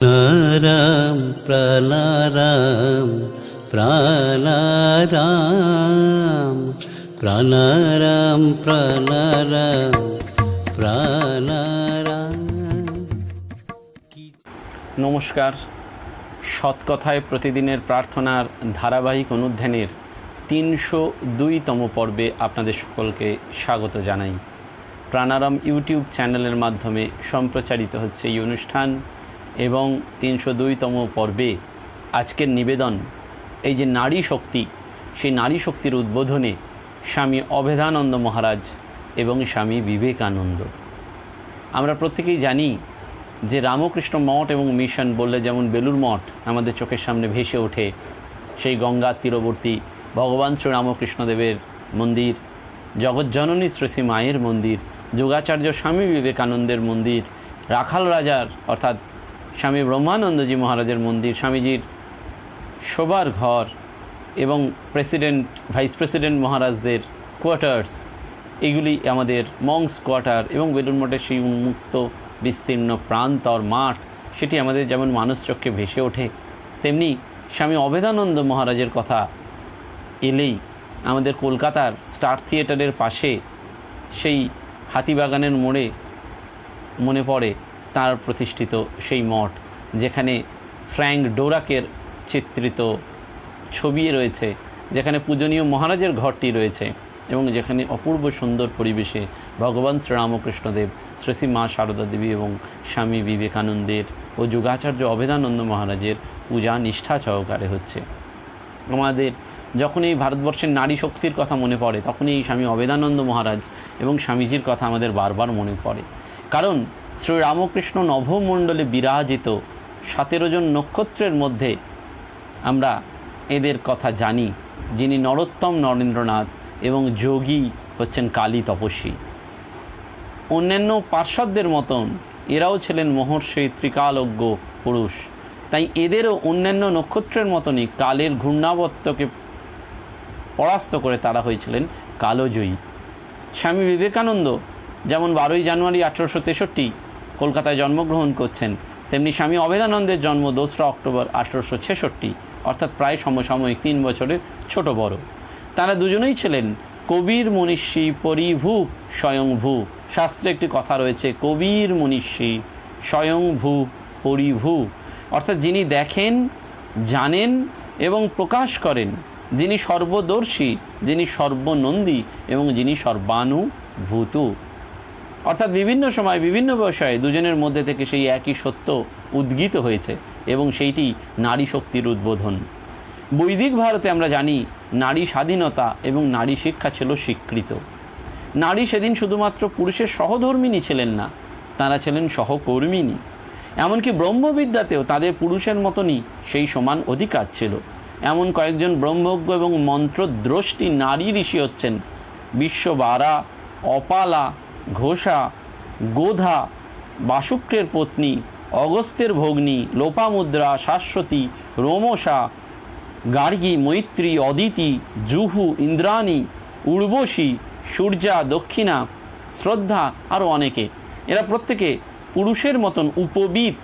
प्राणाराम प्राणाराम प्राणाराम प्राणाराम प्राणाराम प्राणाराम নমস্কার সৎকথায় প্রতিদিনের প্রার্থনার ধারাবাহিক অনুধ্যানের তিনশো দুইতম পর্বে আপনাদের সকলকে স্বাগত জানাই প্রাণারাম ইউটিউব চ্যানেলের মাধ্যমে সম্প্রচারিত হচ্ছে এই অনুষ্ঠান এবং তিনশো দুইতম পর্বে আজকের নিবেদন, এই যে নারী শক্তি, সেই নারী শক্তির উদ্বোধনে স্বামী অভেদানন্দ মহারাজ এবং স্বামী বিবেকানন্দ। আমরা প্রত্যেকেই জানি যে রামকৃষ্ণ মঠ এবং মিশন বললে যেমন বেলুর মঠ আমাদের চোখের সামনে ভেসে ওঠে, সেই গঙ্গার তীরবর্তী ভগবান শ্রী রামকৃষ্ণদেবের মন্দির, জগজ্জননী শ্রী মায়ের মন্দির, যোগাচার্য স্বামী বিবেকানন্দের মন্দির, রাখাল রাজার অর্থাৎ স্বামী ব্রহ্মানন্দজি মহারাজের মন্দির, স্বামীজির শোবার ঘর এবং প্রেসিডেন্ট, ভাইস প্রেসিডেন্ট মহারাজদের কোয়ার্টার্স, এগুলি আমাদের মংস কোয়ার্টার এবং বেলুন মঠের সেই উন্মুক্ত, বিস্তীর্ণ প্রান্তর মাঠ, সেটি আমাদের যেমন মানুষ চক্ষে ভেসে ওঠে, তেমনি স্বামী অভেদানন্দ মহারাজের কথা এলেই আমাদের কলকাতার স্টার থিয়েটারের পাশে সেই হাতিবাগানের মোড়ে মনে পড়ে তার প্রতিষ্ঠিত সেই মঠ, যেখানে ফ্র্যাঙ্ক ডোরাকের চিত্রিত ছবি রয়েছে, যেখানে পূজনীয় মহারাজের ঘরটি রয়েছে এবং যেখানে অপূর্ব সুন্দর পরিবেশে ভগবান শ্রীরামকৃষ্ণদেব শ্রী শ্রী মা সারদা দেবী এবং স্বামী বিবেকানন্দের ও যুগাচার্য অভেদানন্দ মহারাজের পূজা নিষ্ঠা সহকারে হচ্ছে। আমাদের যখন এই ভারতবর্ষের নারী শক্তির কথা মনে পড়ে, তখনই স্বামী অবেদানন্দ মহারাজ এবং স্বামীজির কথা আমাদের বারবার মনে পড়ে। কারণ শ্রী রামকৃষ্ণ নভমণ্ডলে বিরাজিত সতেরো জন নক্ষত্রের মধ্যে আমরা এদের কথা জানি, যিনি নরোত্তম নরেন্দ্রনাথ এবং যোগী হচ্ছেন কালী তপস্বী। অন্যান্য পার্শ্বদের মতন এরাও ছিলেন মহর্ষি ত্রিকালজ্ঞ পুরুষ। তাই এদেরও অন্যান্য নক্ষত্রের মতনই কালের ঘূর্ণাবর্তকে পরাস্ত করে তারা হয়েছিলেন কালোজয়ী। স্বামী বিবেকানন্দ, যেমন বারোই জানুয়ারি আঠেরোশো তেষট্টি কলকাতায় জন্মগ্রহণ করছেন। তেমনি স্বামী অভেদানন্দের জন্ম দোসরা অক্টোবর আঠেরোশো ছেষট্টি, অর্থাৎ প্রায় সমসাময়িক তিন বছরের ছোট বড়। তারা দুজনেই ছিলেন কবির মনীষী পরিভূ স্বয়ংভূ। শাস্ত্রে একটি কথা রয়েছে, কবির মনীষী স্বয়ংভূ পরিভূ। অর্থাৎ যিনি দেখেন, জানেন এবং প্রকাশ করেন, যিনি সর্বদর্শী, যিনি সর্বনন্দী এবং যিনি সর্বানুভূত। অর্থাৎ বিভিন্ন সময়, বিভিন্ন বিষয়ে দুজনের মধ্যে থেকে সেই একই সত্য উদ্গীত হয়েছে এবং সেইটি নারী শক্তির উদ্বোধন। বৈদিক ভারতে আমরা জানি, নারী স্বাধীনতা এবং নারী শিক্ষা ছিল স্বীকৃত। নারী সেদিন শুধুমাত্র পুরুষের সহধর্মিনী ছিলেন না, তারা ছিলেন সহকর্মিনী। এমনকি ব্রহ্মবিদ্যাতেও তাদের পুরুষের মতনই সেই সমান অধিকার ছিল। এমন কয়েকজন ব্রহ্মজ্ঞ এবং মন্ত্রদ্রষ্টি নারী ঋষি হচ্ছেন বিশ্ববারা অপালা ঘোষা, গোধা, বাসুক্রের পত্নী, অগস্ত্যের ভগ্নী, লোপামুদ্রা, শাশ্বতী, রোমসা, গার্গী, মৈত্রী, অদিতি, জুহু, ইন্দ্রাণী, উর্বশী, সূর্যা, দক্ষিণা, শ্রদ্ধা আরও অনেকে। এরা প্রত্যেকে পুরুষের মতন উপবিত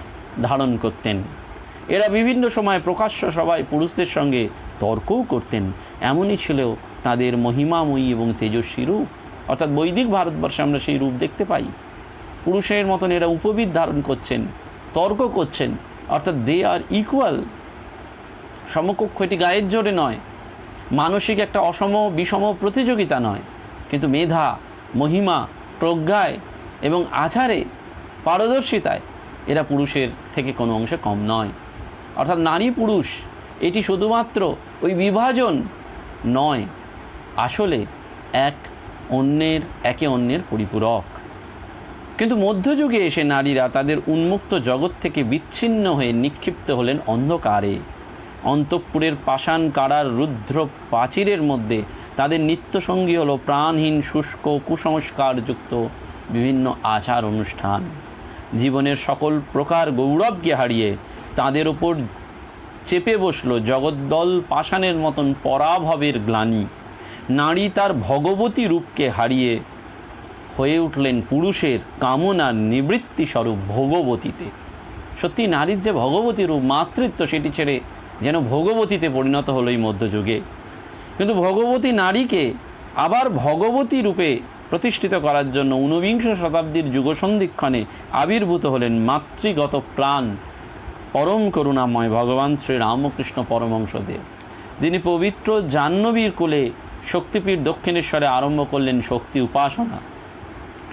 ধারণ করতেন। এরা বিভিন্ন সময় প্রকাশ্য সভায় পুরুষদের সঙ্গে তর্কও করতেন। এমনই ছিল তাদের মহিমাময়ী এবং তেজস্বী রূপ। অর্থাৎ বৈদিক ভারতবর্ষে আমরা সেই রূপ দেখতে পাই। পুরুষের মতন এরা উপবিদ ধারণ করছেন, তর্ক করছেন, অর্থাৎ দে আর ইকুয়াল সমকক্ষ এটি গায়ের জোরে নয়, মানসিক একটা অসম, বিষম প্রতিযোগিতা নয়, কিন্তু মেধা, মহিমা, প্রজ্ঞায় এবং আচারে, পারদর্শিতায় এরা পুরুষের থেকে কোনো অংশে কম নয়। অর্থাৎ নারী পুরুষ, এটি শুধুমাত্র ওই বিভাজন নয়, আসলে এক অন্যের, একে অন্যের পরিপূরক। কিন্তু মধ্যযুগে এসে নারীরা তাদের উন্মুক্ত জগৎ থেকে বিচ্ছিন্ন হয়ে নিক্ষিপ্ত হলেন অন্ধকারে। অন্তঃপুরের পাষাণ কারার রুদ্র প্রাচীরের মধ্যে তাদের নিত্যসঙ্গী হলো প্রাণহীন, শুষ্ক, কুসংস্কারযুক্ত বিভিন্ন আচার অনুষ্ঠান। জীবনের সকল প্রকার গৌরবকে হারিয়ে তাদের ওপর চেপে বসল জগদ্দল পাষাণের মতন পরাভবের গ্লানি। নারী তার ভগবতী রূপকে হারিয়ে হয়ে উঠলেন পুরুষের কামনার নিবৃত্তি স্বরূপ ভোগবতীতে। সত্যি নারীর যে ভগবতী রূপ, মাতৃত্ব সেটি ছেড়ে যেন ভগবতীতে পরিণত হলো এই মধ্যযুগে। কিন্তু ভগবতী নারীকে আবার ভগবতী রূপে প্রতিষ্ঠিত করার জন্য ঊনবিংশ শতাব্দীর যুগসন্ধিক্ষণে আবির্ভূত হলেন মাতৃগত প্রাণ পরম করুণাময় ভগবান শ্রী রামকৃষ্ণ পরমংশদেব যিনি পবিত্র জাহ্নবীর কোলে শক্তিপীঠ দক্ষিণেশ্বরে আরম্ভ করলেন শক্তি উপাসনা।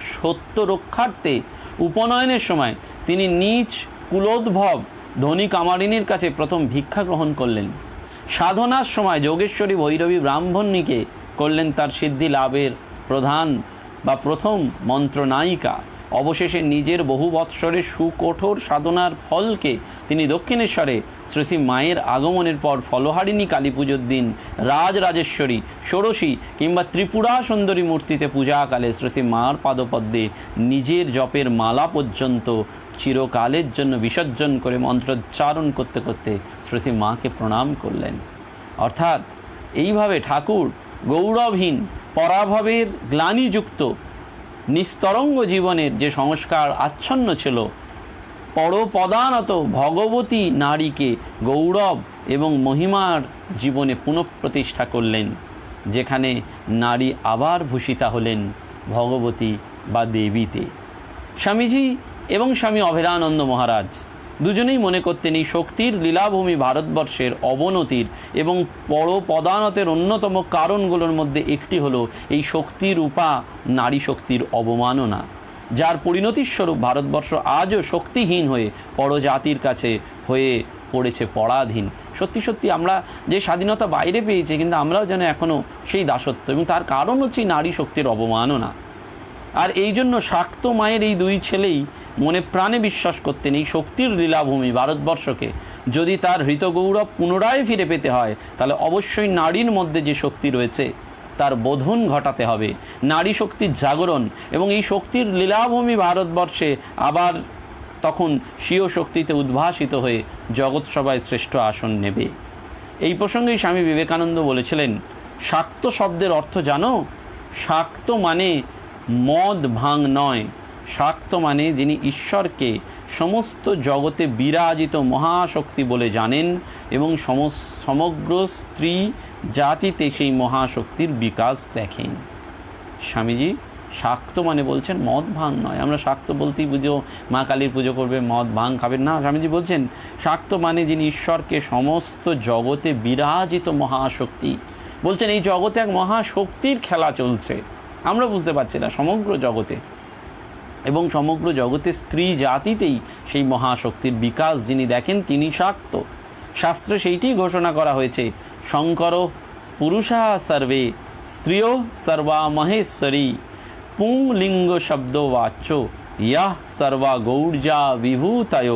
সত্য রক্ষার্থে উপনয়নের সময় তিনি নিজ কুলোদ্ভব ধনী কামারিনীর কাছে প্রথম ভিক্ষা গ্রহণ করলেন। সাধনার সময় যোগেশ্বরী ভৈরবী ব্রাহ্মণীকে করলেন তার সিদ্ধি লাভের প্রধান বা প্রথম মন্ত্রনায়িকা। অবশেষে নিজের বহু বৎসরের সুকঠোর সাধনার ফলকে তিনি দক্ষিণেশ্বরে শ্রী মায়ের আগমনের পর ফলহারিণী কালী পুজোর দিন রাজরাজেশ্বরী, ষোড়শী কিংবা ত্রিপুরা সুন্দরী মূর্তিতে পূজাকালে শ্রী মার পাদপদ্মে নিজের জপের মালা পর্যন্ত চিরকালের জন্য বিসর্জন করে মন্ত্রোচ্চারণ করতে করতে শ্রী মাকে প্রণাম করলেন। অর্থাৎ এইভাবে ঠাকুর গৌরবহীন, পরাভবের গ্লানিযুক্ত নিস্তরঙ্গ জীবনের যে সংস্কার আচ্ছন্ন ছিল, পরপদানত ভগবতী নারীকে গৌরব এবং মহিমার জীবনে পুনঃপ্রতিষ্ঠা করলেন, যেখানে নারী আবার ভূষিতা হলেন ভগবতী বা দেবীতে। স্বামীজি এবং স্বামী অভেরানন্দ মহারাজ দুজনেই মনে করতেন এই শক্তির লীলাভূমি ভারতবর্ষের অবনতির এবং পরপদানতের অন্যতম কারণগুলোর মধ্যে একটি হলো এই শক্তির উপা নারী শক্তির অবমাননা, যার পরিণতির স্বরূপ ভারতবর্ষ আজও শক্তিহীন হয়ে পরজাতির কাছে হয়ে পড়েছে পরাধীন। সত্যি সত্যি আমরা যে স্বাধীনতা বাইরে পেয়েছি, কিন্তু আমরাও যেন এখনও সেই দাসত্ব এবং তার কারণ হচ্ছে নারী শক্তির অবমাননা। আর এই জন্য শাক্ত মায়ের এই দুই ছেলেই মনে প্রাণে বিশ্বাস করতেন এই শক্তির লীলাভূমি ভারতবর্ষকে। যদি তার হৃতগৌরব পুনরায় ফিরে পেতে হয়, তাহলে অবশ্যই নারীর মধ্যে যে শক্তি রয়েছে, তার বোধন ঘটাতে হবে। নারী শক্তির জাগরণ এবং এই শক্তির লীলাভূমি ভারতবর্ষে আবার তখন স্বীয় শক্তিতে উদ্ভাসিত হয়ে জগৎ সভায় শ্রেষ্ঠ আসন নেবে। এই প্রসঙ্গেই স্বামী বিবেকানন্দ বলেছিলেন, শাক্ত শব্দের অর্থ জানো? শাক্ত মানে মদ ভাং নয়। শাক্ত মানে যিনি ঈশ্বরকে সমস্ত জগতে বিরাজিত মহাশক্তি বলে জানেন এবং সমগ্র স্ত্রী জাতিতে সেই মহাশক্তির বিকাশ দেখেন। স্বামীজি শাক্ত মানে বলছেন মদ ভাং নয়। আমরা শাক্ত বলতেই বুঝো মা কালীর পুজো করবে, মদ ভাং খাবেন না, স্বামীজি বলছেন শাক্ত মানে যিনি ঈশ্বরকে সমস্ত জগতে বিরাজিত মহাশক্তি। বলছেন এই জগতে এক মহাশক্তির খেলা চলছে। আমরা বুঝতে পারছি না, সমগ্র জগতে। এবং সমগ্র জগতে স্ত্রী জাতিতেই সেই মহাশক্তির বিকাশ যিনি দেখেন, তিনি শাক্ত। শাস্ত্রে সেইটি ঘোষণা করা হয়েছে, শঙ্কর পুরুষা সর্বে, স্ত্রিয় সর্বা মহেশ্বরী পুংলিঙ্গ শব্দ বাচ্য ইয়াহ সর্বা গৌর্যা বিভূতয়,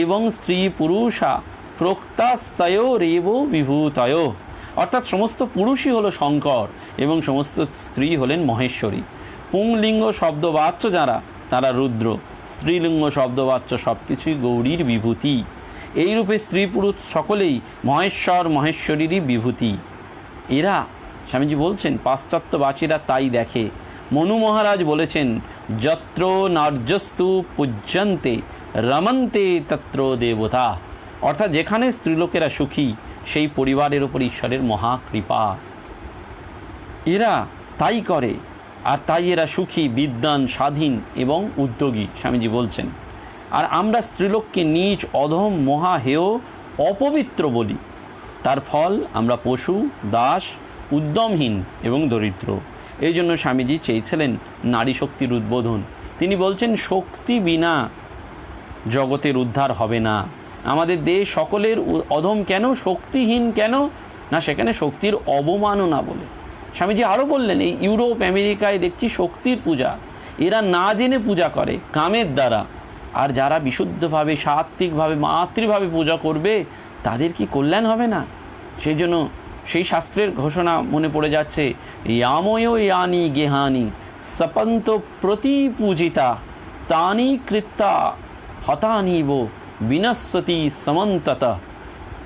এবং স্ত্রী পুরুষা প্রক্তাস্তয়োরেব বিভূতয়। অর্থাৎ সমস্ত পুরুষই হলো শঙ্কর এবং সমস্ত স্ত্রী হলেন মহেশ্বরী। পুংলিঙ্গ শব্দবাচ্য যারা, তারা রুদ্র। স্ত্রীলিঙ্গ শব্দবাচ্য সব কিছুই গৌরীর বিভূতি। এইরূপে স্ত্রী পুরুষ সকলেই মহেশ্বর মহেশ্বরীরই বিভূতি। এরা, স্বামীজি বলছেন পাশ্চাত্যবাসীরা তাই দেখে। মনু মহারাজ বলেছেন, যত্র নার্যস্তু পূজ্যন্তে, রমন্তে তত্র দেবতা। অর্থাৎ যেখানে স্ত্রীলোকেরা সুখী সেই পরিবারের ওপর ঈশ্বরের মহাকৃপা এরা তাই করে, আর তাই এরা সুখী বিদ্যান স্বাধীন এবং উদ্যোগী, স্বামীজি বলছেন। আর আমরা স্ত্রীলোককে নিজ অধম, মহা হেয়, অপবিত্র বলি। তার ফল আমরা পশু, দাস, উদ্যমহীন এবং দরিদ্র। এই জন্য স্বামীজি চেয়েছিলেন নারী শক্তির উদ্বোধন। তিনি বলছেন, শক্তি বিনা জগতের উদ্ধার হবে না। আমাদের দেশ সকলের অধম কেন, শক্তিহীন কেন? না, সেখানে শক্তির অবমাননা বলে। স্বামীজি আরও বললেন, এই ইউরোপ, আমেরিকায় দেখছি শক্তির পূজা। এরা না জেনে পূজা করে, কামের দ্বারা। আর যারা বিশুদ্ধভাবে, সাত্ত্বিকভাবে, মাতৃভাবে পূজা করবে, তাদের কি কল্যাণ হবে না? সেই জন্য সেই শাস্ত্রের ঘোষণা মনে পড়ে যাচ্ছে, ইয়াময় ইয়ানি গেহানি, সপন্ত প্রতি পূজিতা তানি কৃত্তা, হতানিব বিনশ্বতি সমন্তত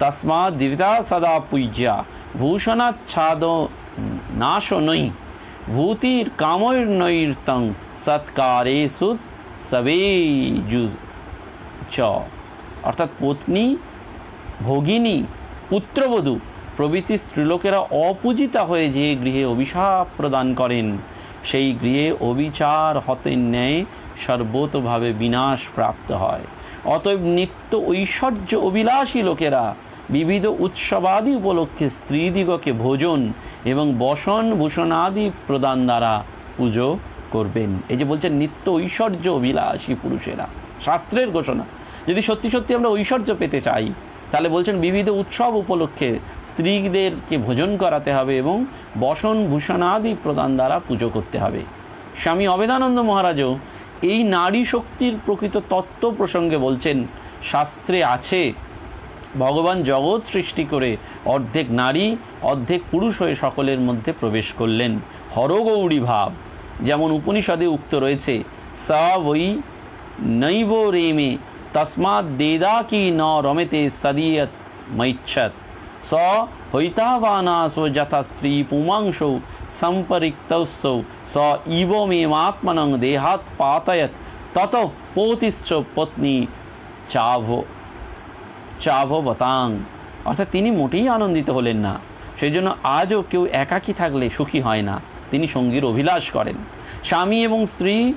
তস্মাৎ দিবিতা সদা পূজ্যা ভূষণাচ্ছাদ নাশ নৈ ভূতির কামৈর্নৈর্তং সৎকারে সুত সবে চ অর্থাৎ পত্নী ভগিনী পুত্রবধূ প্রভৃতি স্ত্রীলোকেরা অপূজিতা হয়ে যে গৃহে অভিশাপ প্রদান করেন, সেই গৃহে অবিচার, হতে ন্যায় সর্বতভাবে বিনাশ প্রাপ্ত হয়। অতএব নিত্য ঐশ্বর্য অভিলাষী লোকেরা বিবিধ উৎসবাদি উপলক্ষে স্ত্রীদিগকে ভোজন এবং বসন ভূষণাদি প্রদান দ্বারা পুজো করবেন। এই যে বলছেন নিত্য ঐশ্বর্য অভিলাষী পুরুষেরা, শাস্ত্রের ঘোষণা। যদি সত্যি সত্যি আমরা ঐশ্বর্য পেতে চাই, তাহলে বলছেন বিবিধ উৎসব উপলক্ষে স্ত্রীদেরকে ভোজন করাতে হবে এবং বসন ভূষণাদি প্রদান দ্বারা পুজো করতে হবে। স্বামী অবেদানন্দ মহারাজও এই নারী শক্তির প্রকৃত তত্ত্ব প্রসঙ্গে বলছেন, শাস্ত্রে আছে, ভগবান জগৎ সৃষ্টি করে অর্ধেক নারী, অর্ধেক পুরুষ হয়ে সকলের মধ্যে প্রবেশ করলেন। হরগৌরী ভাব, যেমন উপনিষদে উক্ত রয়েছে, সা বৈ নৈব রেমে, তসমাৎ দেদা কি ন রমেতে সদীয়ত মৈচ্ছত স হৈতাবানাস যথা স্ত্রী পুমাংসৌ সম্পরিক্তৌসৌ স ইব মেমাত্মনং দেহাৎ পাতয়ত তত পৌতিশ্চ পত্নী চাভ চাভবতাং অর্থাৎ তিনি মোটেই আনন্দিত হলেন না। সেই জন্য আজও কেউ একাকী থাকলে সুখী হয় না। তিনি সঙ্গীর অভিলাষ করেন। স্বামী এবং স্ত্রী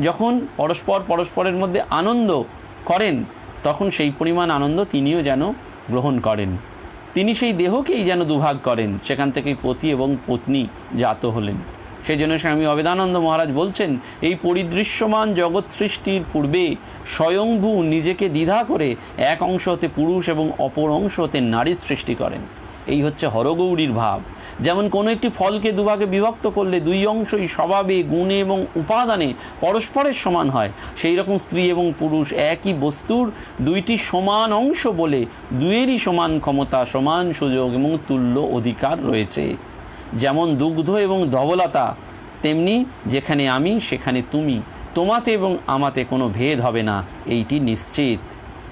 যখন পরস্পর পরস্পরের মধ্যে আনন্দ করেন, তখন সেই পরিমাণ আনন্দ তিনিও যেন গ্রহণ করেন। তিনি সেই দেহকেই যেন দুভাগ করেন, সেখান থেকেই পতি এবং পত্নী জাত হলেন। সেই জন্য স্বামী অবেদানন্দ মহারাজ বলছেন, এই পরিদৃশ্যমান জগৎ সৃষ্টির পূর্বে স্বয়ংভূ নিজেকে দ্বিধা করে এক অংশ হতে পুরুষ এবং অপর অংশ হতে নারী সৃষ্টি করেন। এই হচ্ছে হরগৌরীর ভাব। যেমন কোনো একটি ফলকে দুভাগে বিভক্ত করলে দুই অংশই স্বভাবে, গুণে এবং উপাদানে পরস্পরের সমান হয়। সেই রকম স্ত্রী এবং পুরুষ একই বস্তুর দুইটি সমান অংশ বলে দুয়েরই সমান ক্ষমতা, সমান সুযোগ এবং তুল্য অধিকার রয়েছে। যেমন দুগ্ধ এবং ধবলতা, তেমনি যেখানে আমি, সেখানে তুমি। তোমাতে এবং আমাতে কোনো ভেদ হবে না, এইটি নিশ্চিত।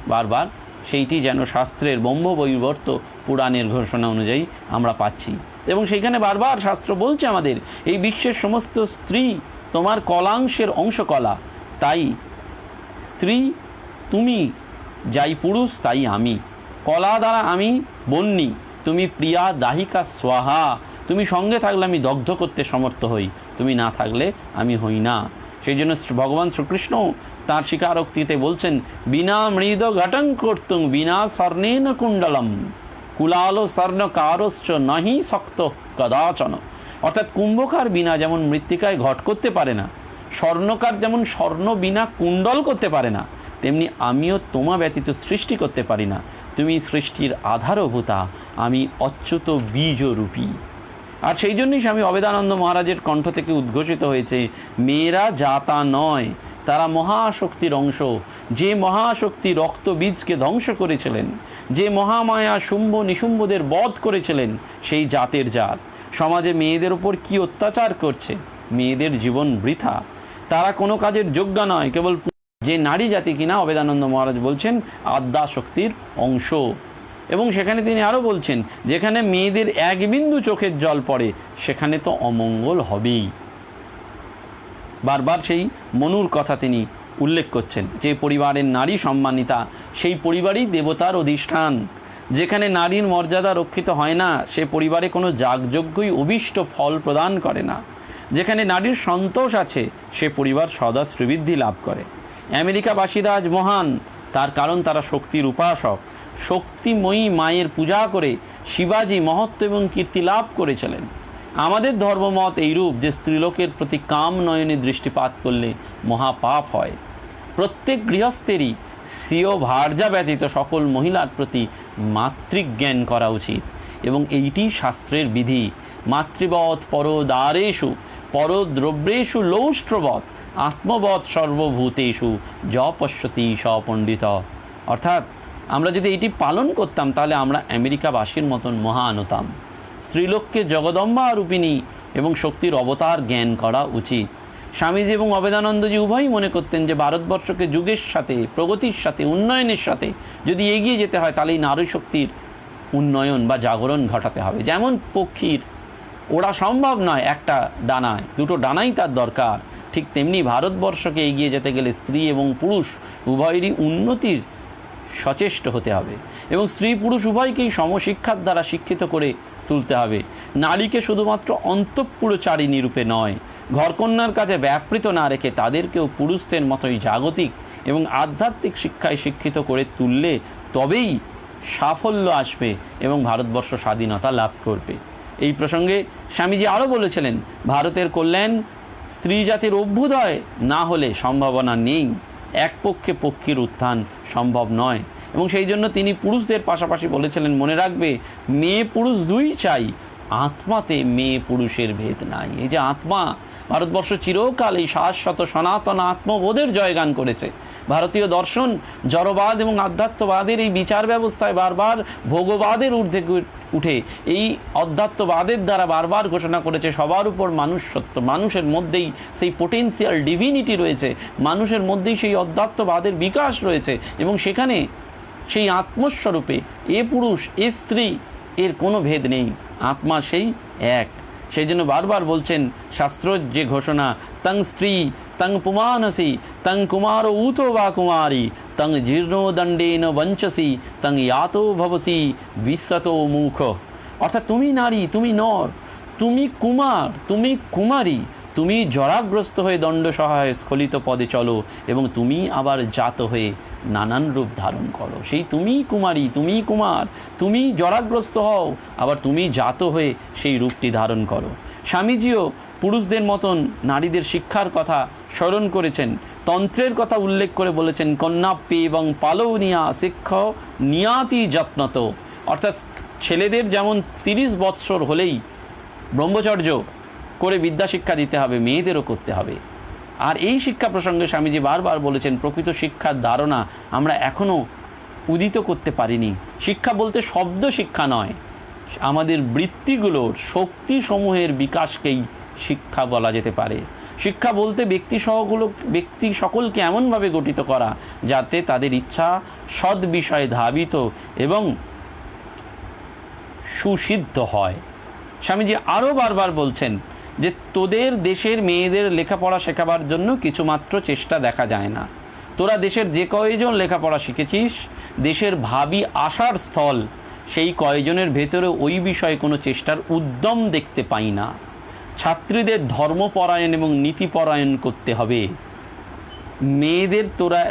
বারবার, সেইটি যেন শাস্ত্রের ব্রহ্মবৈবর্ত পুরাণের ঘোষণা অনুযায়ী আমরা পাচ্ছি। এবং সেইখানে বারবার শাস্ত্র বলছে আমাদের, এই বিশ্বের সমস্ত স্ত্রী তোমার কলাংশের অংশকলা। তাই স্ত্রী তুমি যাই পুরুষ তাই আমি। কলা দ্বারা আমি বন্যি তুমি প্রিয়া দাহিকা স্বাহা। তুমি সঙ্গে থাকলে আমি দগ্ধ করতে সমর্থ হই, তুমি না থাকলে আমি হই না। সেই জন্য ভগবান শ্রীকৃষ্ণ তাঁর স্বীকারোক্তিতে বলছেন, বিনা মৃদ ঘটং কর্তুং, বিনা স্বর্ণেন কুণ্ডলম। কুলালো স্বর্ণ, কারশ্চ নাহি শক্ত, কদাচন। অর্থাৎ কুম্ভকার বিনা যেমন মৃত্তিকায় ঘট করতে পারে না, স্বর্ণকার যেমন স্বর্ণ বিনা কুণ্ডল করতে পারে না, তেমনি আমিও তোমা ব্যতীত সৃষ্টি করতে পারি না। তুমি সৃষ্টির আধারভূতা, আমি অচ্যুত বীজরূপী। আর সেই জন্যই স্বামী অবেদানন্দ মহারাজের কণ্ঠ থেকে উদ্ঘোষিত হয়েছে, মেয়েরা জাতা নয়, তারা মহাশক্তির অংশ। যে মহাশক্তি রক্তবীজকে ধ্বংস করেছিলেন যে মহামায়া শুম্ভ নিশুম্ভদের বধ করেছিলেন সেই জাতের জাত। সমাজে মেয়েদের ওপর কি অত্যাচার করছে? মেয়েদের জীবন বৃথা। তারা কোনো কাজের যোগ্য নয়, কেবল যে নারী জাতি কিনা, অবেদানন্দ মহারাজ বলছেন আদ্যা শক্তির অংশ। এবং সেখানে তিনি আরও বলছেন, যেখানে মেয়েদের এক বিন্দু চোখের জল পড়ে, সেখানে তো অমঙ্গল হবেই। বারবার সেই মনুর কথা তিনি উল্লেখ করছেন। যে পরিবারের নারী সম্মানিতা, সেই পরিবারই দেবতার অধিষ্ঠান। যেখানে নারীর মর্যাদা রক্ষিত হয় না, সে পরিবারে কোনো যাগযজ্ঞই অভীষ্ট ফল প্রদান করে না। যেখানে নারীর সন্তোষ আছে, সে পরিবার সদা শ্রীবৃদ্ধি লাভ করে। আমেরিকাবাসীরা আজ মহান। তার কারণ তারা শক্তির উপাসক। শক্তিময়ী মায়ের পূজা করে শিবাজি মহত্ব এবং কীর্তি লাভ করেছিলেন আমাদের ধর্মমত এইরূপ যে স্ত্রীলোকের প্রতি কাম নয়নে দৃষ্টিপাত করলে মহাপাপ হয়। প্রত্যেক স্বীয় ভার্যা ব্যতীত সকল মহিলার প্রতি মাতৃজ্ঞান করা উচিত। এবং এইটি শাস্ত্রের বিধি। মাতৃবৎ পরদারেষু, পরদ্রব্যেষু লৌষ্ট্রবৎ আত্মবৎ সর্বভূতেষু য পশ্যতি সপণ্ডিত অর্থাৎ আমরা যদি এটি পালন করতাম, তাহলে আমরা আমেরিকাবাসীর মতন মহান হতাম। স্ত্রীলোককে জগদম্বা রূপিণী এবং শক্তির অবতার জ্ঞান করা উচিত। স্বামীজি এবং অবেদানন্দজি উভয়ই মনে করতেন যে ভারতবর্ষকে যুগের সাথে, প্রগতির সাথে, উন্নয়নের সাথে যদি এগিয়ে যেতে হয় তাহলে এই নারী শক্তির উন্নয়ন বা জাগরণ ঘটাতে হবে। যেমন পক্ষীর ওরা সম্ভব নয় একটা ডানায়, দুটো ডানাই তার দরকার। ঠিক তেমনি ভারতবর্ষকে এগিয়ে যেতে গেলে স্ত্রী এবং পুরুষ উভয়েরই উন্নতির সচেষ্ট হতে হবে এবং স্ত্রী পুরুষ উভয়কেই সমশিক্ষার দ্বারা শিক্ষিত করে তুলতে হবে। নারীকে শুধুমাত্র অন্তঃপুরচারিণী রূপে নয় ঘরকন্যার কাজে ব্যাপৃত না রেখে তাদেরকেও পুরুষদের মতোই জাগতিক এবং আধ্যাত্মিক শিক্ষায় শিক্ষিত করে তুললে তবেই সাফল্য আসবে এবং ভারতবর্ষ স্বাধীনতা লাভ করবে। এই প্রসঙ্গে স্বামীজি আরও বলেছিলেন, ভারতের কল্যাণ স্ত্রী জাতির অভ্যুদয় না হলে সম্ভাবনা নেই। এক পক্ষে পক্ষীর উত্থান সম্ভব নয়। এবং সেই জন্য তিনি পুরুষদের পাশাপাশি বলেছিলেন, মনে রাখবে, মেয়ে পুরুষ দুই চাই, আত্মাতে মেয়ে পুরুষের ভেদ নাই। এই যে আত্মা ভারতবর্ষ চিরকাল এই শাশ্বত সনাতন আত্মবোধের জয়গান করেছে। ভারতীয় দর্শন, জড়বাদ এবং আধ্যাত্মবাদের এই বিচার ব্যবস্থায় বারবার ভোগবাদের ঊর্ধ্বে উঠে। এই অধ্যাত্মবাদের দ্বারা বারবার ঘোষণা করেছে সবার উপর মানুষ সত্য। মানুষের মধ্যেই সেই পোটেন্সিয়াল ডিভিনিটি রয়েছে। মানুষের মধ্যেই সেই অধ্যাত্মবাদের বিকাশ রয়েছে এবং সেখানে সেই আত্মস্বরূপে এ পুরুষ, এ স্ত্রী, এর কোনো ভেদ নেই। আত্মা সেই এক। সেই জন্য বারবার বলছেন, শাস্ত্র যে ঘোষণা, তং স্ত্রী, তং পুমানসি, তং কুমার উত বা কুমারী, তং জীর্ণদণ্ডেন বঞ্চসি, তং ইয়াত ভবসি বিশ্বত মুখ অর্থাৎ তুমি নারী, তুমি নর, তুমি কুমার, তুমি কুমারী তুমি জরাগ্রস্ত হয়ে দণ্ড সহায় স্খলিত পদে চলো এবং তুমি আবার জাত হয়ে নানান রূপ ধারণ করো। সেই তুমি কুমারী তুমি কুমার তুমি জরাগ্রস্ত হও, আবার তুমি জাত হয়ে সেই রূপটি ধারণ করো। স্বামীজিও পুরুষদের মতন নারীদের শিক্ষার কথা স্মরণ করেছেন, তন্ত্রের কথা উল্লেখ করে বলেছেন কন্যাপ্পে এবং পালৌনিয়া শিক্ষ নিয়াতি যত্নত। অর্থাৎ ছেলেদের যেমন তিরিশ বৎসর হলেই ব্রহ্মচর্য করে বিদ্যা শিক্ষা দিতে হবে, মেয়েদেরও করতে হবে। আর এই শিক্ষা প্রসঙ্গে স্বামীজি বারবার বলেছেন, প্রকৃত শিক্ষার ধারণা আমরা এখনও উদিত করতে পারিনি। শিক্ষা বলতে শব্দ শিক্ষা নয়। আমাদের বৃত্তিগুলোর শক্তিসমূহের বিকাশকেই শিক্ষা বলা যেতে পারে। শিক্ষা বলতে ব্যক্তি সহগুলো, ব্যক্তি সকলকে এমনভাবে গঠিত করা যাতে তাদের ইচ্ছা সৎ বিষয়ে ধাবিত এবং সুসিদ্ধ হয়। স্বামীজি আরও বারবার বলছেন যে তোদের দেশের মেয়েদের লেখাপড়া শেখাবার জন্য কিছুমাত্র চেষ্টা দেখা যায় না। তোরা দেশের যে কয়জন লেখাপড়া শিখেছিস, দেশের ভাবি আসার স্থল, সেই কয়জনের ভেতরে ওই বিষয়ে কোনো চেষ্টার উদ্যম দেখতে পাই না। ছাত্রীদের ধর্মপরায়ণ এবং নীতিপরায়ণ করতে হবে। মেয়েদের তোরা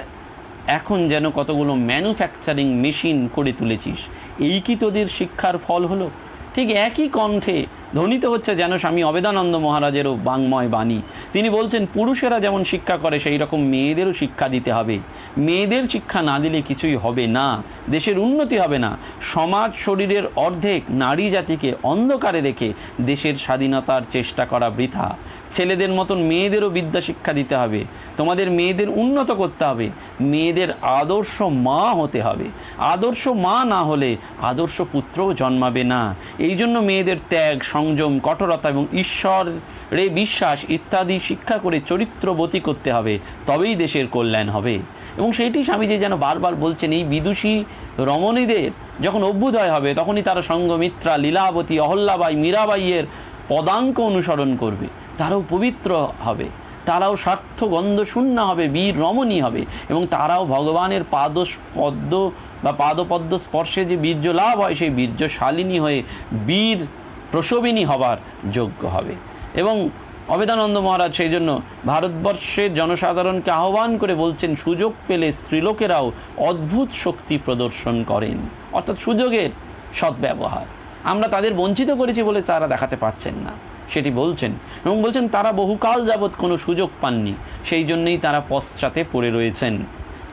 এখন যেন কতগুলো ম্যানুফ্যাকচারিং মেশিন করে তুলেছিস, এই কি তোদের শিক্ষার ফল হলো? ঠিক একই কণ্ঠে ধ্বনিত হচ্ছে যেন স্বামী অবেদানন্দ মহারাজেরও বাংময় বাণী। তিনি বলছেন, পুরুষেরা যেমন শিক্ষা করে সেই রকম মেয়েদেরও শিক্ষা দিতে হবে। মেয়েদের শিক্ষা না দিলে কিছুই হবে না। দেশের উন্নতি হবে না। সমাজ শরীরের অর্ধেক নারী জাতিকে অন্ধকারে রেখে দেশের স্বাধীনতার চেষ্টা করা বৃথা। ছেলেদের মতন মেয়েদেরও বিদ্যা শিক্ষা দিতে হবে। তোমাদের মেয়েদের উন্নত করতে হবে। মেয়েদের আদর্শ মা হতে হবে। আদর্শ মা না হলে আদর্শ পুত্রও জন্মাবে না। এই জন্য মেয়েদের ত্যাগ, সংযম, কঠোরতা এবং ঈশ্বরে বিশ্বাস ইত্যাদি শিক্ষা করে চরিত্রবতী করতে হবে। তবেই দেশের কল্যাণ হবে। এবং সেইটি স্বামীজি যেন বারবার বলছেন, এই বিদুষী রমণীদের যখন অভ্যুদয় হবে, তখনই তারা সঙ্গমিত্রা, লীলাবতী, অহল্যাবাই, মীরাবাইয়ের পদাঙ্ক অনুসরণ করবে। তারাও পবিত্র হবে। তারাও স্বার্থ গন্ধ শূন্য হবে, বীর রমণী হবে এবং তারাও ভগবানের পাদ পদ্ম বা পাদপদ্ম স্পর্শে যে বীর্য লাভ হয়, সেই বীর্যশালিনী হয়ে বীর প্রসবিনী হবার যোগ্য হবে। এবং অবেদানন্দ মহারাজ সেই জন্য ভারতবর্ষের জনসাধারণকে আহ্বান করে বলছেন, সুযোগ পেলে স্ত্রীলোকেরাও অদ্ভুত শক্তি প্রদর্শন করেন। অর্থাৎ সুযোগের সদ্ব্যবহার। আমরা তাদের বঞ্চিত করেছি বলে তারা দেখাতে পাচ্ছেন না। সেটি বলছেন এবং বলছেন, তারা বহুকাল যাবৎ কোনো সুযোগ পাননি, সেই জন্যই তারা পশ্চাতে পড়ে রয়েছেন।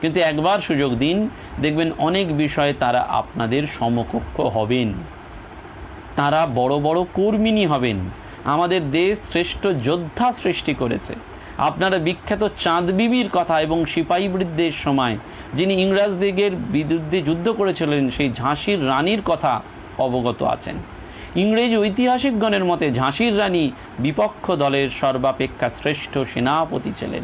কিন্তু একবার সুযোগ দিন, দেখবেন অনেক বিষয়ে তারা আপনাদের সমকক্ষ হবেন। তারা বড় বড় কর্মিনী হবেন। আমাদের দেশ শ্রেষ্ঠ যোদ্ধা সৃষ্টি করেছে। আপনারা বিখ্যাত চাঁদ বিবির কথা এবং সিপাহী বৃদ্ধের সময়, যিনি ইংরাজদিগের বিরুদ্ধে যুদ্ধ করেছিলেন, সেই ঝাঁসির রানীর কথা অবগত আছেন। ইংরেজ ঐতিহাসিকগণের মতে ঝাঁসির রানী বিপক্ষ দলের সর্বাপেক্ষা শ্রেষ্ঠ সেনাপতি ছিলেন।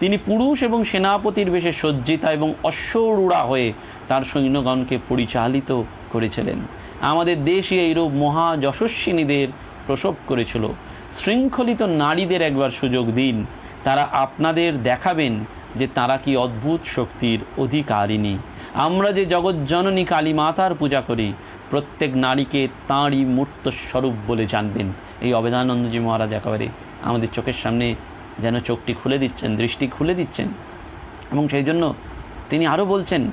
তিনি পুরুষ এবং সেনাপতির বেশে সজ্জিতা এবং অশ্বরূঢ়া হয়ে তার সৈন্যগণকে পরিচালিত করেছিলেন। আমাদের দেশে এইরূপ মহা যশস্বিনীদের প্রসব করেছিল। শৃঙ্খলিত নারীদের একবার সুযোগ দিন। তারা আপনাদের দেখাবেন যে তারা কি অদ্ভুত শক্তির অধিকারিণী। আমরা যে জগৎজননী কালী মাতার পূজা করি প্রত্যেক নারীকে তাঁরই মূর্ত স্বরূপ বলে জানবেন। এই অবেদানন্দজি মহারাজ একেবারে আমাদের চোখের সামনে যেন চোখটি খুলে দিচ্ছেন, দৃষ্টি খুলে দিচ্ছেন। এবং সেই জন্য তিনি আরও বলছেন,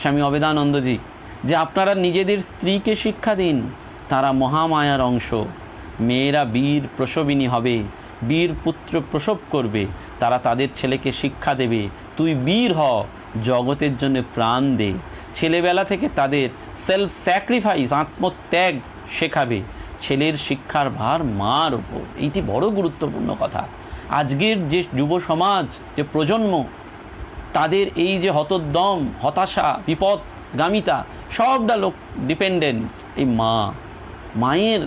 স্বামী অবেদানন্দজি, যে আপনারা নিজেদের স্ত্রীকে শিক্ষা দিন, তারা মহামায়ার অংশ। মেয়েরা বীর প্রসবিনী হবে, বীর পুত্র প্রসব করবে, তারা তাদের ছেলেকে শিক্ষা দেবে। তুই বীর হ, জগতের জন্য প্রাণ দে। ছেলেবেলা থেকে তাদের সেলফ স্যাক্রিফাইস আত্মত্যাগ শেখাবে। ছেলের শিক্ষার ভার মার ওপর এইটি বড় গুরুত্বপূর্ণ কথা। আজকের যে যুব সমাজ, যে প্রজন্ম, তাদের এই যে হতোদ্যম হতাশা, বিপদগামিতা, সবটা লোক ডিপেন্ডেন্ট এই মা। মায়ের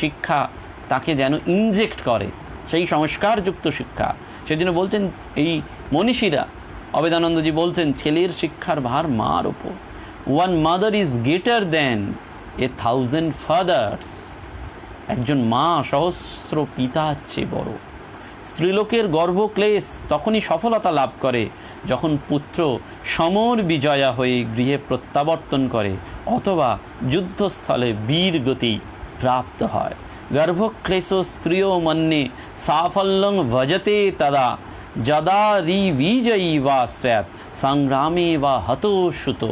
শিক্ষা তাকে যেন ইনজেক্ট করে। সেই সংস্কারযুক্ত শিক্ষা। সেজন্য বলছেন এই মনীষীরা অবেদানন্দজি বলছেন, ছেলের শিক্ষার ভার মার ওপর one mother is greater than a thousand fathers একজন মা সহস্র পিতা চেয়ে বড়। স্ত্রীলোকের গর্ভক্লেশ তখনই সফলতা লাভ করে যখন পুত্র সমর বিজয়া হয়ে গৃহে প্রত্যাবর্তন করে, অথবা যুদ্ধস্থলে বীর গতি প্রাপ্ত হয়। গর্ভক্লেশ স্ত্রিয় মন্যে সাফল্যং ভজতে তদা যদা রি বিজয়ী বা স্যাত সংগ্রামে বা হতোষুত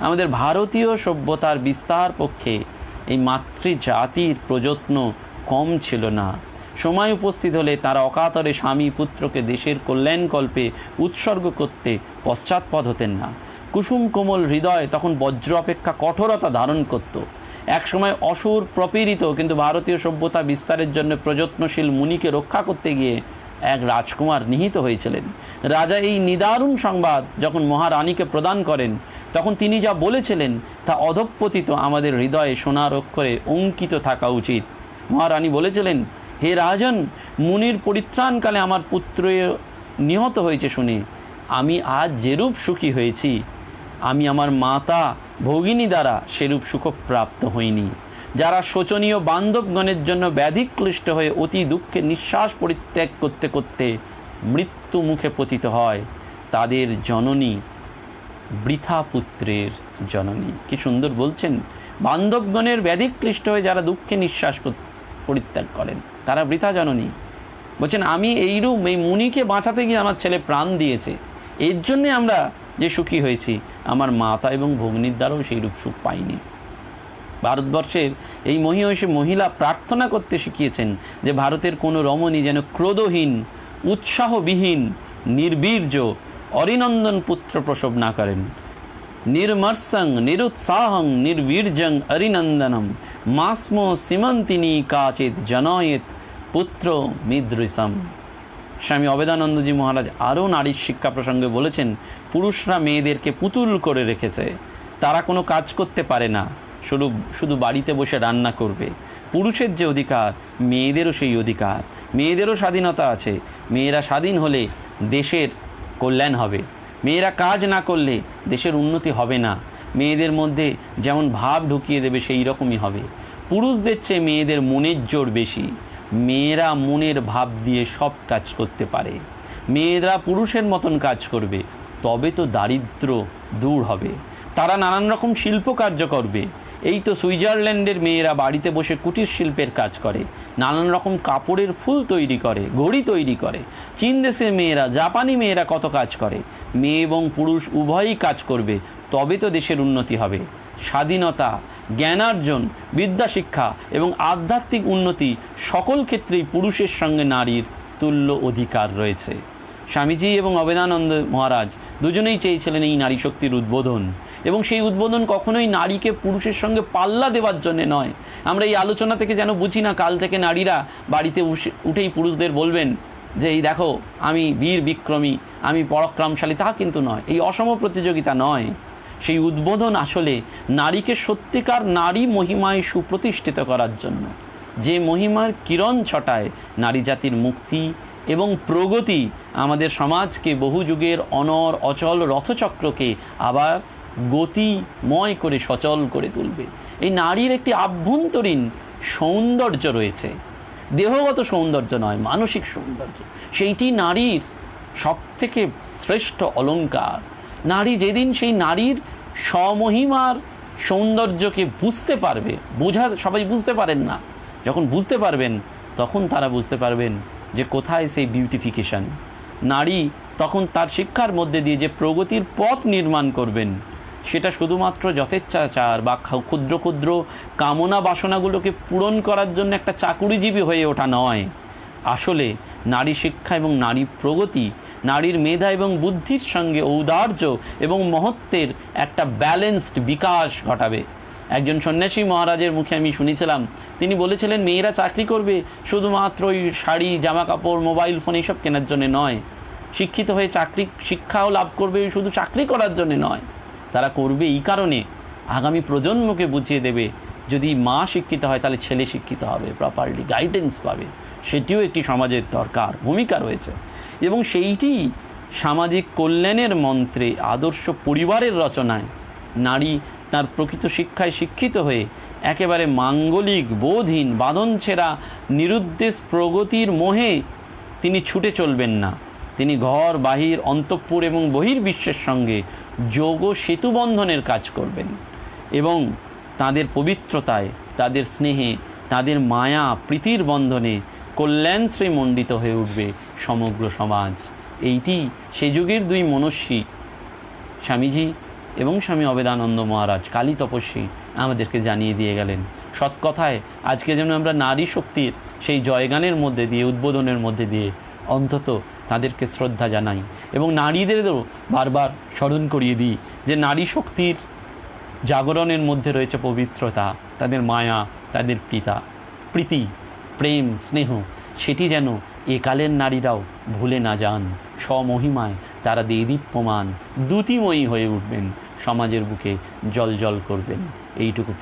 আমাদের ভারতীয় সভ্যতার বিস্তার পক্ষে এই মাতৃজাতির প্রযত্ন কম ছিল না। সময় উপস্থিত হলে তারা অকাতরে স্বামী পুত্রকে দেশের কল্যাণকল্পে উৎসর্গ করতে পশ্চাৎপদ হতেন না। কুসুম কোমল হৃদয় তখন বজ্র অপেক্ষা কঠোরতা ধারণ করত। একসময় অসুর প্রপীড়িত কিন্তু ভারতীয় সভ্যতা বিস্তারের জন্য প্রযত্নশীল মুনিকে রক্ষা করতে গিয়ে এক রাজকুমার নিহিত হয়েছিলেন। রাজা এই নিদারুণ সংবাদ যখন মহারানীকে প্রদান করেন, তখন তিনি যা বলেছিলেন তা অধঃপতিত আমাদের হৃদয়ে সোনার অক্ষরে অঙ্কিত থাকা উচিত। মহারানী বলেছিলেন, হে রাজন, মুনির পরিত্রাণকালে আমার পুত্র নিহত হয়েছে শুনে। আমি আজ যেরূপ সুখী হয়েছি, আমি আমার মাতা ভগিনী দ্বারা সেরূপ সুখপ্রাপ্ত হইনি। যারা শোচনীয় বান্ধবগণের জন্য ব্যাধিক্লিষ্ট হয়ে অতি দুঃখে নিঃশ্বাস পরিত্যাগ করতে করতে মৃত্যু মুখে পতিত হয়, তাদের জননী, বৃথা পুত্রের জননী। কি সুন্দর বলছেন? বান্ধবগণের ব্যাধিক্লিষ্ট হয়ে যারা দুঃখে নিঃশ্বাস পরিত্যাগ করেন, তারা বৃথা জননী। বলছেন, আমি এইরূপ এই মুনিকে বাঁচাতে গিয়ে আমার ছেলে প্রাণ দিয়েছে। এর জন্যে আমরা যে সুখী হয়েছি, আমার মাতা এবং ভগ্নির দ্বারাও সেইরূপ সুখ পাইনি। ভারতবর্ষের এই মহিষী মহিলা প্রার্থনা করতে শিখিয়েছেন যে ভারতের কোনো রমণী যেন ক্রোধহীন, উৎসাহবিহীন, নির্বীর্য, অরিনন্দন পুত্র প্রসব না করেন। নির্মর্সং নিরুৎসাহং, নির্বীর্যং, অরিনন্দনম, মাস্ম সীমন্তিনী কাচিত জনয়েত পুত্র মিদৃশম। স্বামী অবেদানন্দজি মহারাজ আরও নারীর শিক্ষা প্রসঙ্গে বলেছেন, পুরুষরা মেয়েদেরকে পুতুল করে রেখেছে, তারা কোনো কাজ করতে পারে না। শুধু শুধু বাড়িতে বসে রান্না করবে। পুরুষের যে অধিকার, মেয়েদেরও সেই অধিকার। মেয়েদেরও স্বাধীনতা আছে। মেয়েরা স্বাধীন হলে দেশের কল্যাণ হবে। মেয়েরা কাজ না করলে দেশের উন্নতি হবে না। মেয়েদের মধ্যে যেমন ভাব ঢুকিয়ে দেবে, সেই রকমই হবে। পুরুষদের চেয়ে মেয়েদের মনের জোর বেশি। মেয়েরা মনের ভাব দিয়ে সব কাজ করতে পারে। মেয়েরা পুরুষের মতন কাজ করবে। তবে তো দারিদ্র দূর হবে। তারা নানান রকম শিল্প কার্য করবে। এই তো সুইজারল্যান্ডের মেয়েরা বাড়িতে বসে কুটির শিল্পের কাজ করে। নানান রকম কাপড়ের ফুল তৈরি করে, ঘড়ি তৈরি করে। চীন দেশের মেয়েরা, জাপানি মেয়েরা কত কাজ করে। মেয়ে এবং পুরুষ উভয়ই কাজ করবে, তবে তো দেশের উন্নতি হবে। স্বাধীনতা, জ্ঞানার্জন বিদ্যা শিক্ষা এবং আধ্যাত্মিক উন্নতি সকল ক্ষেত্রেই পুরুষের সঙ্গে নারীর তুল্য অধিকার রয়েছে। স্বামীজি এবং অবেদানন্দ মহারাজ দুজনেই চেয়েছিলেন এই নারী শক্তির উদ্বোধন। এবং সেই উদ্বোধন কখনোই নারীকে পুরুষের সঙ্গে পাল্লা দেওয়ার জন্য নয়। আমরা এই আলোচনা থেকে যেন বুঝি না, কাল থেকে নারীরা বাড়িতে উঠেই পুরুষদের বলবেন যে, এই দেখো, আমি বীর বিক্রমী, আমি পরাক্রমশালী। তা কিন্তু নয়, এই অসম প্রতিযোগিতা নয়। সেই উদ্বোধন আসলে নারীকে সত্যিকার নারী মহিমায় সুপ্রতিষ্ঠিত করার জন্য। যে মহিমার কিরণ ছটায় নারী জাতির মুক্তি এবং প্রগতি আমাদের সমাজকে বহু যুগের অনর, অচল রথচক্রকে আবার গতিময় করে সচল করে তুলবে। এই নারীর একটি আভ্যন্তরীণ সৌন্দর্য রয়েছে। দেহগত সৌন্দর্য নয়, মানসিক সৌন্দর্য। সেইটি নারীর সব থেকে শ্রেষ্ঠ অলঙ্কার। নারী যেদিন সেই নারীর স্বমহিমার সৌন্দর্যকে বুঝতে পারবে, বোঝা, সবাই বুঝতে পারেন না। যখন বুঝতে পারবেন, তখন তারা বুঝতে পারবেন যে কোথায় সেই বিউটিফিকেশন নারী তখন তার শিক্ষার মধ্যে দিয়ে যে প্রগতির পথ নির্মাণ করবেন সেটা শুধুমাত্র যথেচ্ছাচার বা ক্ষুদ্র ক্ষুদ্র কামনা বাসনাগুলোকে পূরণ করার জন্য একটা চাকুরিজীবী হয়ে ওঠা নয়। আসলে নারী শিক্ষা এবং নারী প্রগতি, নারীর মেধা এবং বুদ্ধির সঙ্গে ঔদার্য এবং মহত্বের একটা ব্যালেন্সড বিকাশ ঘটাবে। একজন সন্ন্যাসী মহারাজের মুখে আমি শুনেছিলাম, তিনি বলেছিলেন, মেয়েরা চাকরি করবে শুধুমাত্র ওই শাড়ি জামা কাপড় মোবাইল ফোন এইসব কেনার জন্য নয়। শিক্ষিত হয়ে চাকরি, শিক্ষাও লাভ করবে শুধু চাকরি করার জন্য নয়। তারা করবে এই কারণে আগামী প্রজন্মকে বুঝিয়ে দেবে, যদি মা শিক্ষিত হয় তাহলে ছেলে শিক্ষিত হবে প্রপারলি গাইডেন্স পাবে। সেটিও একটি সমাজের দরকার, ভূমিকা রয়েছে। এবং সেইটি সামাজিক কল্যাণের মন্ত্রে, আদর্শ পরিবারের রচনায়, নারী তার প্রকৃত শিক্ষায় শিক্ষিত হয়ে একেবারে মাঙ্গলিক, বোধহীন বাঁধন ছেঁড়া নিরুদ্দেশ প্রগতির মোহে তিনি ছুটে চলবেন না। তিনি ঘর, বাহির, অন্তঃপুর এবং বহির্বিশ্বের সঙ্গে যোগ সেতুবন্ধনের কাজ করবেন এবং তাদের পবিত্রতায়, তাদের স্নেহে, তাদের মায়া, প্রীতির বন্ধনে কল্যাণশ্রী মণ্ডিত হয়ে উঠবে সমগ্র সমাজ। এইটি সে যুগের দুই মনস্বী, স্বামীজি এবং স্বামী অবেদানন্দ মহারাজ কালী তপস্বী আমাদেরকে জানিয়ে দিয়ে গেলেন সৎ কথায় আজকে যেন আমরা নারী শক্তির সেই জয়গানের মধ্যে দিয়ে, উদ্বোধনের মধ্যে দিয়ে অন্তত তাদেরকে শ্রদ্ধা জানাই এবং নারীদেরও বারবার স্মরণ করিয়ে দিই যে নারী শক্তির জাগরণের মধ্যে রয়েছে পবিত্রতা, তাদের মায়া, তাদের পিতা। প্রীতি, প্রেম, স্নেহ, সেটি যেন একালের নারীরাও ভুলে না যান। স্বমহিমায় তারা দেদীপ্যমান, দ্যুতিময়ী হয়ে উঠবেন, সমাজের বুকে জল জল করবেন। এইটুকু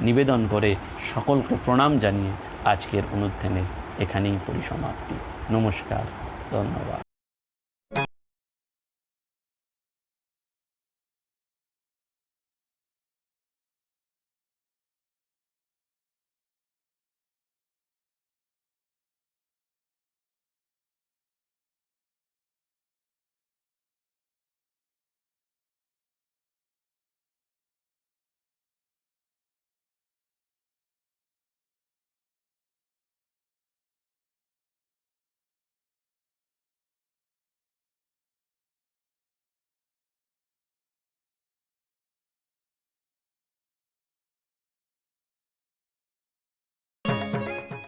নিবেদন করে সকলকে প্রণাম জানিয়ে আজকের অনুধ্যানের এখানেই পরিসমাপ্তি। নমস্কার। ধন্যবাদ